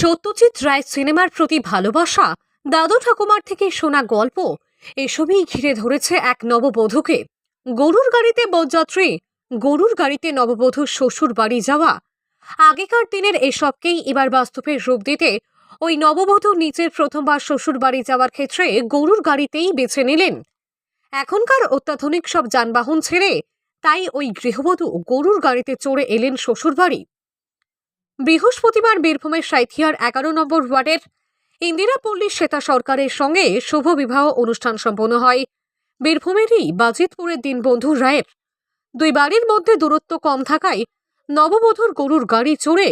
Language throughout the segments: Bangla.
সত্যজিৎ রায় সিনেমার প্রতি ভালোবাসা, দাদু ঠাকুমার থেকে শোনা গল্প, এসবই ঘিরে ধরেছে এক নববধূকে। গরুর গাড়িতে বরযাত্রী, গরুর গাড়িতে নববধূর শ্বশুর বাড়ি যাওয়া। আগেকার দিনের এসবকেই এবার বাস্তবের রূপ দিতে ওই নববধূ নিজের প্রথমবার শ্বশুর বাড়ি যাওয়ার ক্ষেত্রে গরুর গাড়িতেই বেছে নিলেন। এখনকার অত্যাধুনিক সব যানবাহন ছেড়ে তাই ওই গৃহবধূ গরুর গাড়িতে চড়ে এলেন শ্বশুর বাড়ি। বৃহস্পতিবার বীরভূমের সাইথিয়ার এগারো নম্বর ওয়ার্ডের ইন্দিরা পল্লী শ্বেতা সরকারের সঙ্গে শুভ বিবাহ অনুষ্ঠান সম্পন্ন হয়। বীরভূমেরই বাজিতপুরের দিনবন্ধু রায়ের। দুই বাড়ির মধ্যে দূরত্ব কম থাকায় নববধূর গরুর গাড়ি চড়ে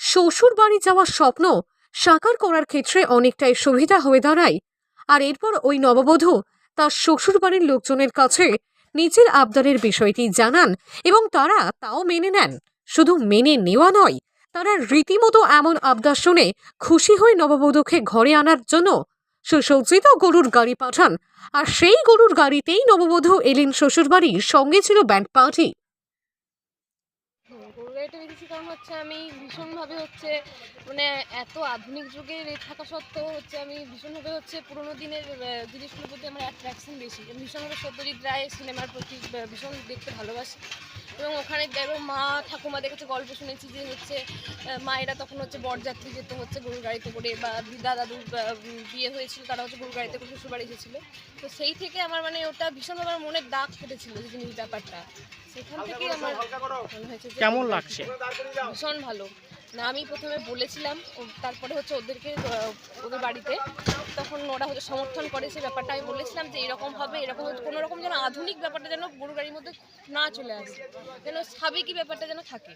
শ্বশুর বাড়ি যাওয়ার স্বপ্ন সাকার করার ক্ষেত্রে অনেকটাই সুবিধা হয়ে দাঁড়ায়। আর এরপর ওই নববধূ তার শ্বশুর বাড়ির লোকজনের কাছে নিজের আবদারের বিষয়টি জানান এবং তারা তাও মেনে নেন। শুধু মেনে নেওয়া নয় তারা রীতিমতো এমন আবদার শুনে খুশি হয়ে নববধূকে ঘরে আনার জন্য সুসজ্জিত গরুর গাড়ি পাঠান, আর সেই গরুর গাড়িতেই নববধূ এলেন শ্বশুরবাড়ির সঙ্গে ছিল ব্যান্ড পার্টি। গরু কারণ হচ্ছে আমি ভীষণভাবে হচ্ছে মানে এত আধুনিক যুগে থাকা সত্ত্বেও হচ্ছে আমি ভীষণভাবে হচ্ছে পুরোনো দিনের জিনিসগুলোর প্রতি আমার অ্যাট্রাকশন বেশি। ভীষণভাবে সত্যজিৎ রায় সিনেমার প্রতি ভীষণ দেখতে ভালোবাসি। এবং ওখানে এবং মা ঠাকুমাদের কাছে গল্প শুনেছি যে হচ্ছে মায়েরা তখন হচ্ছে বরযাত্রী যেত হচ্ছে গরুর গাড়িতে করে বা দিদা দাদুর বিয়ে হয়েছিল তারা হচ্ছে গরুর গাড়িতে করে শ্বশুরবাড়ি এসেছিল তো সেই থেকে আমার মানে ওটা ভীষণভাবে আমার মনের দাগ কেটেছিল যে জিনিস ব্যাপারটা। সেখান থেকেই আমার মনে হয়েছে যে কেমন লাগছে? ভীষণ ভালো। না আমি প্রথমে বলেছিলাম ও- তারপরে হচ্ছে ওদেরকে ওদের বাড়িতে। তখন ওরা হচ্ছে সমর্থন করে, সেই ব্যাপারটা আমি বলেছিলাম যে এরকম হবে, এরকম কোনো রকম যেন আধুনিক ব্যাপারটা যেন গরু গাড়ির মধ্যে না চলে আসে, যেন সাবেকি ব্যাপারটা যেন থাকে।